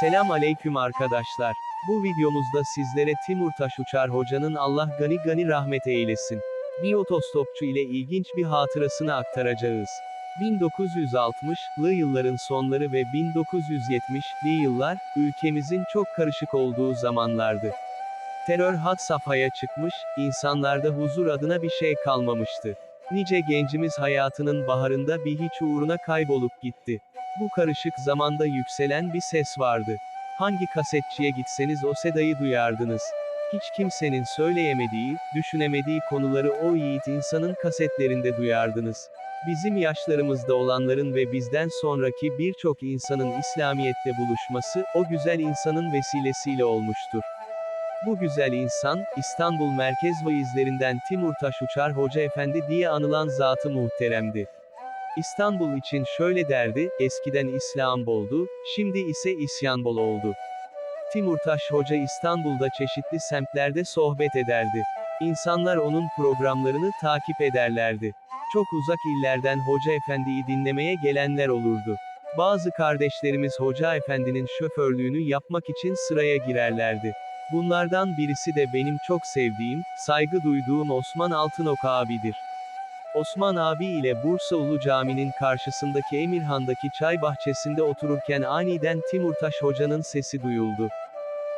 Selam aleyküm arkadaşlar. Bu videomuzda sizlere Timurtaş Uçar Hoca'nın Allah gani gani rahmet eylesin. Bir otostopçu ile ilginç bir hatırasını aktaracağız. 1960'lı yılların sonları ve 1970'li yıllar, ülkemizin çok karışık olduğu zamanlardı. Terör had safhaya çıkmış, insanlarda huzur adına bir şey kalmamıştı. Nice gencimiz hayatının baharında bir hiç uğruna kaybolup gitti. Bu karışık zamanda yükselen bir ses vardı. Hangi kasetçiye gitseniz o sedayı duyardınız. Hiç kimsenin söyleyemediği, düşünemediği konuları o yiğit insanın kasetlerinde duyardınız. Bizim yaşlarımızda olanların ve bizden sonraki birçok insanın İslamiyet'te buluşması, o güzel insanın vesilesiyle olmuştur. Bu güzel insan, İstanbul merkez vaizlerinden Timurtaş Uçar Hoca Efendi diye anılan zatı muhteremdi. İstanbul için şöyle derdi, eskiden İslam boldu, şimdi ise isyan bol oldu. Timurtaş Hoca İstanbul'da çeşitli semtlerde sohbet ederdi. İnsanlar onun programlarını takip ederlerdi. Çok uzak illerden Hoca Efendi'yi dinlemeye gelenler olurdu. Bazı kardeşlerimiz Hoca Efendi'nin şoförlüğünü yapmak için sıraya girerlerdi. Bunlardan birisi de benim çok sevdiğim, saygı duyduğum Osman Altınok abidir. Osman abi ile Bursa Ulu Cami'nin karşısındaki Emirhan'daki çay bahçesinde otururken aniden Timurtaş Hoca'nın sesi duyuldu.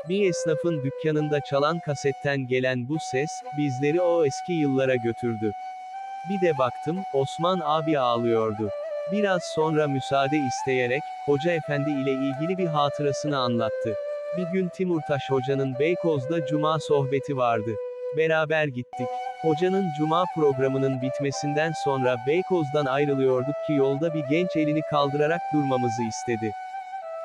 Bir esnafın dükkanında çalan kasetten gelen bu ses, bizleri o eski yıllara götürdü. Bir de baktım, Osman abi ağlıyordu. Biraz sonra müsaade isteyerek, Hoca Efendi ile ilgili bir hatırasını anlattı. Bir gün Timurtaş Hoca'nın Beykoz'da Cuma sohbeti vardı. Beraber gittik. Hocanın Cuma programının bitmesinden sonra Beykoz'dan ayrılıyorduk ki yolda bir genç elini kaldırarak durmamızı istedi.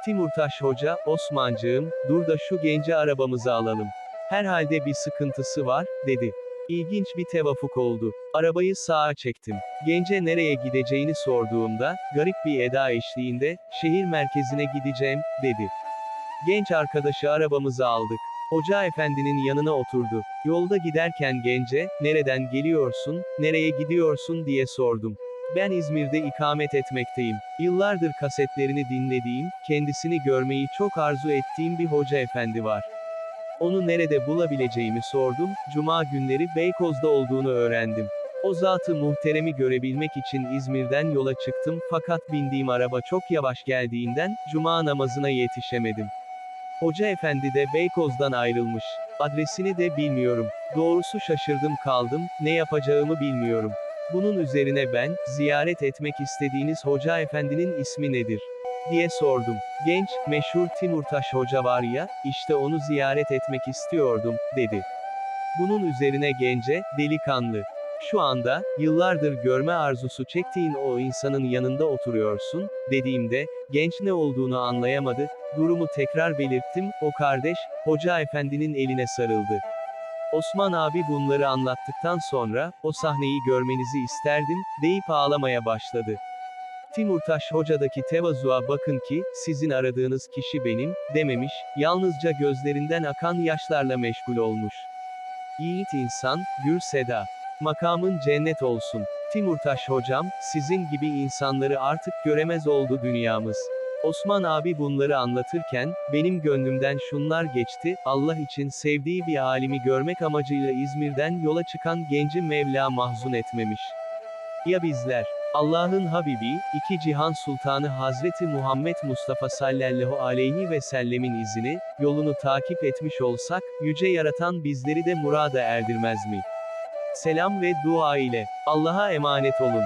Timurtaş Hoca, Osmancığım, dur da şu genci arabamıza alalım. Herhalde bir sıkıntısı var, dedi. İlginç bir tevafuk oldu. Arabayı sağa çektim. Gence nereye gideceğini sorduğumda, garip bir eda eşliğinde, şehir merkezine gideceğim, dedi. Genç arkadaşı arabamıza aldık. Hoca efendinin yanına oturdu. Yolda giderken gence, nereden geliyorsun, nereye gidiyorsun diye sordum. Ben İzmir'de ikamet etmekteyim. Yıllardır kasetlerini dinlediğim, kendisini görmeyi çok arzu ettiğim bir hoca efendi var. Onu nerede bulabileceğimi sordum, cuma günleri Beykoz'da olduğunu öğrendim. O zatı muhteremi görebilmek için İzmir'den yola çıktım fakat bindiğim araba çok yavaş geldiğinden, cuma namazına yetişemedim. Hoca efendi de Beykoz'dan ayrılmış. Adresini de bilmiyorum. Doğrusu şaşırdım kaldım, ne yapacağımı bilmiyorum. Bunun üzerine ben, ziyaret etmek istediğiniz hoca efendinin ismi nedir? diye sordum. Genç, meşhur Timurtaş hoca var ya, işte onu ziyaret etmek istiyordum, dedi. Bunun üzerine gence, delikanlı. Şu anda, yıllardır görme arzusu çektiğin o insanın yanında oturuyorsun, dediğimde, genç ne olduğunu anlayamadı, durumu tekrar belirttim, o kardeş, hoca efendinin eline sarıldı. Osman abi bunları anlattıktan sonra, o sahneyi görmenizi isterdim, deyip ağlamaya başladı. Timurtaş hocadaki tevazuğa bakın ki, sizin aradığınız kişi benim, dememiş, yalnızca gözlerinden akan yaşlarla meşgul olmuş. Yiğit insan, gür seda. Makamın cennet olsun. Timurtaş hocam, sizin gibi insanları artık göremez oldu dünyamız. Osman abi bunları anlatırken, benim gönlümden şunlar geçti, Allah için sevdiği bir alimi görmek amacıyla İzmir'den yola çıkan genci Mevla mahzun etmemiş. Ya bizler? Allah'ın Habibi, iki cihan sultanı Hazreti Muhammed Mustafa sallallahu aleyhi ve sellemin izini, yolunu takip etmiş olsak, yüce yaratan bizleri de murada erdirmez mi? Selam ve dua ile, Allah'a emanet olun.